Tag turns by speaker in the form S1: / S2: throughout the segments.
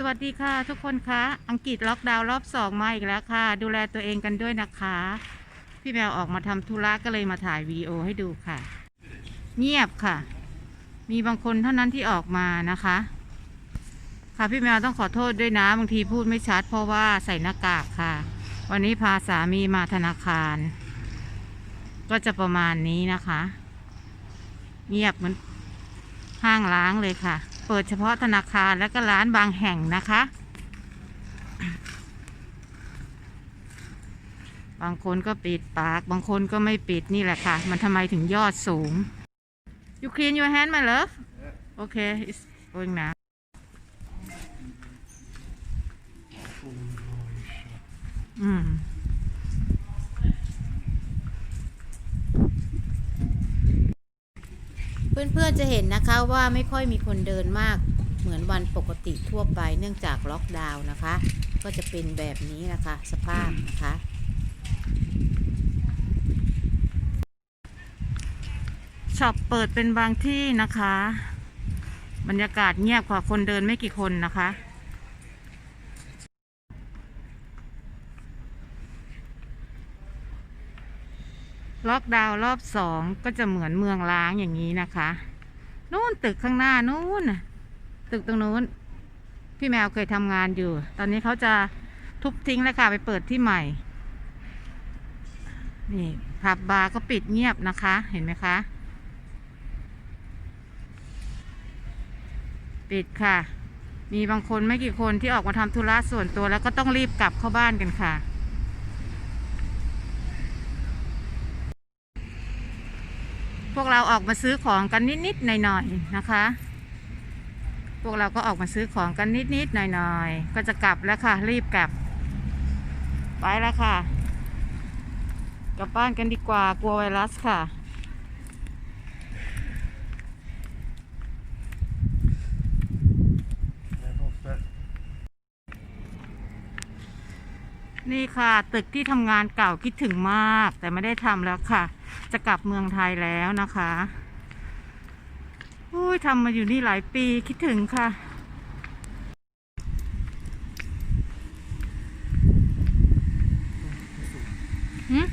S1: สวัสดีค่ะทุกคนคะ อังกฤษล็อกดาวน์รอบสองมาอีกแล้วค่ะ ดูแลตัวเองกันด้วยนะคะ พี่แมวออกมาทำธุระก็เลยมาถ่ายวีดีโอให้ดูค่ะ เงียบค่ะ มีบางคนเท่านั้นที่ออกมานะคะ ค่ะพี่แมวต้องขอโทษด้วยนะบางทีพูดไม่ชัด เพราะว่าใส่หน้ากากค่ะ วันนี้พาสามีมาธนาคาร ก็จะประมาณนี้นะคะ เงียบเหมือนห้างล้างเลยค่ะ เปิดเฉพาะธนาคารและก็ร้านบางแห่งนะคะ บางคนก็ปิดปาก บางคนก็ไม่ปิดนี่แหละค่ะ มันทำไมถึงยอดสูง You clean your hand my love Okay it's going now อืม
S2: เพื่อนๆจะเห็นนะคะว่าไม่ค่อยมีคนเดินมาก เหมือนวันปกติทั่วไปเนื่องจากล็อกดาวน์นะคะ ก็จะเป็นแบบนี้นะคะสภาพนะคะ
S1: ช็อปเปิดเป็นบางที่นะคะ บรรยากาศเงียบกว่าคนเดินไม่กี่คนนะคะ ล็อกดาวน์รอบสองก็จะเหมือนเมืองล้างอย่างนี้นะคะนู่นตึกข้างหน้านู่นตึกตรงนู้น พี่แมวเคยทำงานอยู่ ตอนนี้เขาจะทุบทิ้งแล้วค่ะไปเปิดที่ใหม่ นี่ผับบาร์ก็ปิดเงียบนะคะ เห็นไหมคะ ปิดค่ะ มีบางคนไม่กี่คนที่ออกมาทำธุระส่วนตัวแล้วก็ต้องรีบกลับเข้าบ้านกันค่ะ พวกเราออกมาซื้อของกันนิดๆหน่อยๆนะคะ พวกเราก็ออกมาซื้อของกันนิดๆหน่อยๆก็จะกลับแล้วค่ะ รีบกลับ ไปแล้วค่ะ กลับบ้านกันดีกว่ากลัวไวรัสค่ะ นี่ค่ะ ตึกที่ทำงานเก่าคิดถึงมาก แต่ไม่ได้ทำแล้วค่ะ จะกลับเมืองไทยแล้วนะคะอุ้ยทำมาอยู่นี่หลายปีคิดถึงค่ะ หืม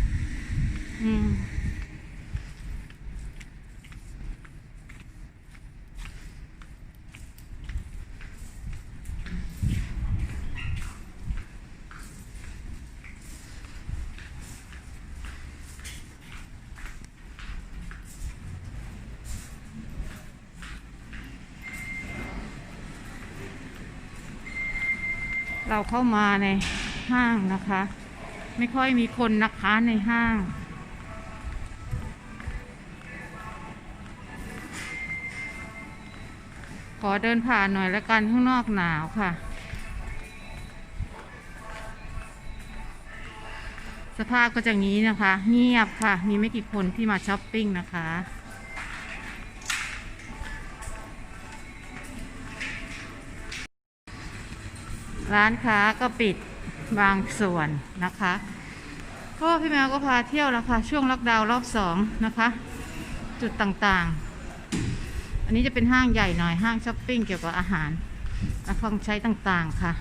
S1: อืม เราเข้ามาในห้างนะคะ ไม่ค่อยมีคนนะคะในห้าง ขอเดินผ่านหน่อยแล้วกันข้างนอกหนาวค่ะ สภาพก็จะงี้นะคะ เงียบค่ะ มีไม่กี่คนที่มาช้อปปิ้งนะคะ ร้านค้าก็ปิดบางส่วนนะคะก็พี่แมวก็พาเที่ยวแล้วค่ะช่วงล็อกดาวน์รอบสองนะคะ จุดต่างๆ อันนี้จะเป็นห้างใหญ่หน่อยห้างช้อปปิ้งเกี่ยวกับอาหารและของใช้ต่างๆค่ะ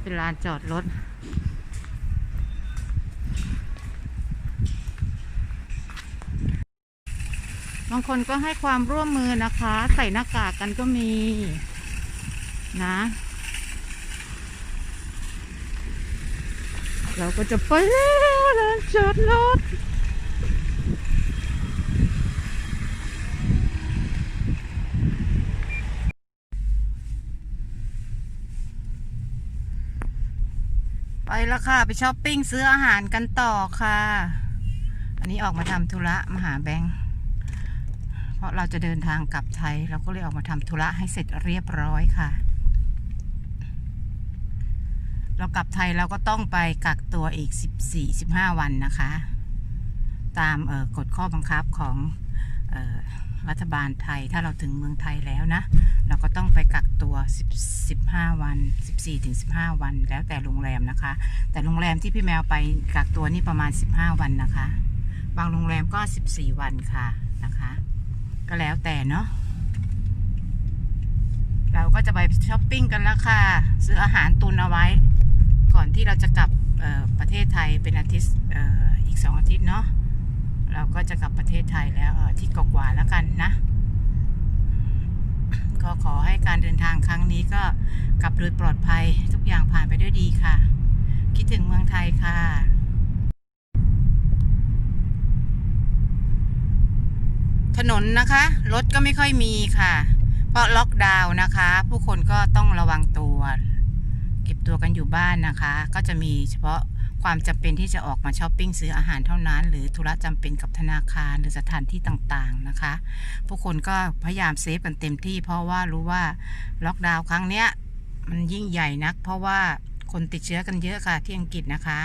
S1: เป็นลานจอดรถบางคนก็ให้ความร่วมมือนะคะ ใส่หน้ากากกันก็มีนะ เราก็จะไปแล้วลานจอดรถไปแล้วค่ะ ไปช้อปปิ้งซื้ออาหารกันต่อค่ะ อันนี้ออกมาทำธุระมาหาแบงค์เพราะเราจะเดินทางกลับไทย เราก็เลยออกมาทำธุระให้เสร็จเรียบร้อยค่ะ เรากลับไทยเราก็ต้องไปกักตัวอีก 14-15 วันนะคะ ตามกฎข้อบังคับของออรัฐบาลไทยถ้าเราถึงเมืองไทยแล้วนะ เราก็ต้องไปกักตัว10 15 วัน 14-15 วัน แล้วแต่โรงแรมนะคะ แต่โรงแรมที่พี่แมวไปกักตัวนี่ประมาณ 15 วันนะคะ บางโรงแรมก็ 14 วันค่ะนะคะ ก็แล้วแต่เนาะเราก็จะไปช้อปปิ้งกันแล้วค่ะ ซื้ออาหารตุนเอาไว้ ก่อนที่เราจะกลับประเทศไทยเป็นอาทิตย์อีกสองอาทิตย์เนาะเราก็จะกลับประเทศไทยแล้วเอ่ออาที่กว่าแล้วกันนะ ก็ขอให้การเดินทางครั้งนี้ก็กลับโดยปลอดภัยทุกอย่างผ่านไปด้วยดีค่ะ คิดถึงเมืองไทยค่ะถนนนะคะ รถก็ไม่ค่อยมีค่ะ เพราะล็อกดาวน์นะคะ ผู้คนก็ต้องระวังตัว เก็บตัวกันอยู่บ้านนะคะ ก็จะมีเฉพาะความจำเป็นที่จะออกมาช้อปปิ้งซื้ออาหารเท่านั้น หรือธุระจำเป็นกับธนาคารหรือสถานที่ต่างๆนะคะ ผู้คนก็พยายามเซฟกันเต็มที่ เพราะว่ารู้ว่าล็อกดาวน์ครั้งเนี้ยมันยิ่งใหญ่นัก เพราะว่าคนติดเชื้อกันเยอะค่ะที่อังกฤษนะคะ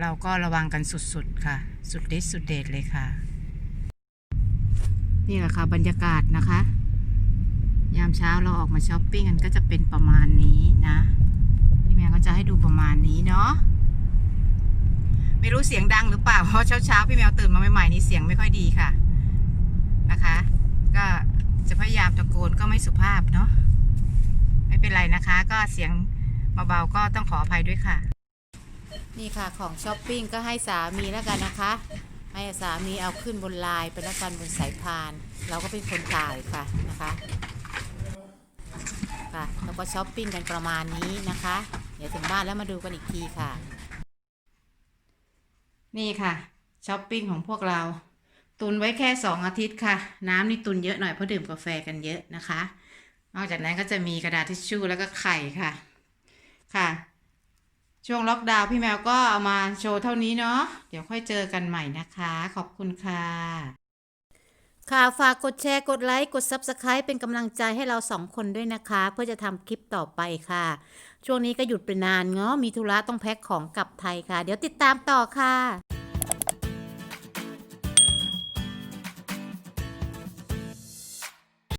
S1: เราก็ระวังกันสุดๆค่ะ สุดฤทธิ์สุดเดชเลยค่ะ นี่แหละค่ะบรรยากาศนะคะ ยามเช้าเราออกมาช้อปปิ้งกันก็จะเป็นประมาณนี้นะ พี่แม่ก็จะให้ดูประมาณนี้เนาะไม่รู้เสียงดังหรือเปล่าเพราะเช้าเช้าๆพี่แมวตื่นมาใหม่ๆนี่เสียงไม่ค่อยดีค่ะนะคะ ก็จะพยายามตะโกนก็ไม่สุภาพเนาะไม่เป็นไรนะคะ ก็เสียงเบาๆก็ต้องขออภัยด้วยค่ะ
S2: นี่ค่ะของช้อปปิ้งก็ให้สามีแล้วกันนะคะ ให้สามีเอาขึ้นบนไลน์ไปแล้วกันบนสายพาน เราก็เป็นคนถ่ายค่ะนะคะ ค่ะ แล้วก็ช้อปปิ้งกันประมาณนี้นะคะ เดี๋ยวถึงบ้านแล้วมาดูกันอีกทีค่ะ
S1: นี่ค่ะช้อปปิ้งของพวกเรา ตุนไว้แค่สองอาทิตย์ค่ะ น้ำนี่ตุนเยอะหน่อยเพราะดื่มกาแฟกันเยอะนะคะ นอกจากนั้นก็จะมีกระดาษทิชชู่แล้วก็ไข่ค่ะ ค่ะ ช่วงล็อกดาวน์พี่แมวก็เอามาโชว์เท่านี้เนาะเดี๋ยวค่อยเจอกันใหม่นะคะ ขอบคุณค่ะ
S2: ค่ะฝากกดแชร์กดไลค์กด Subscribe เป็นกำลังใจให้เราสองคนด้วยนะคะ เพื่อจะทำคลิปต่อไปค่ะ ช่วงนี้ก็หยุดไปนานเนาะมีธุระต้องแพ็คของกลับไทยค่ะ เดี๋ยวติดตามต่อค่ะ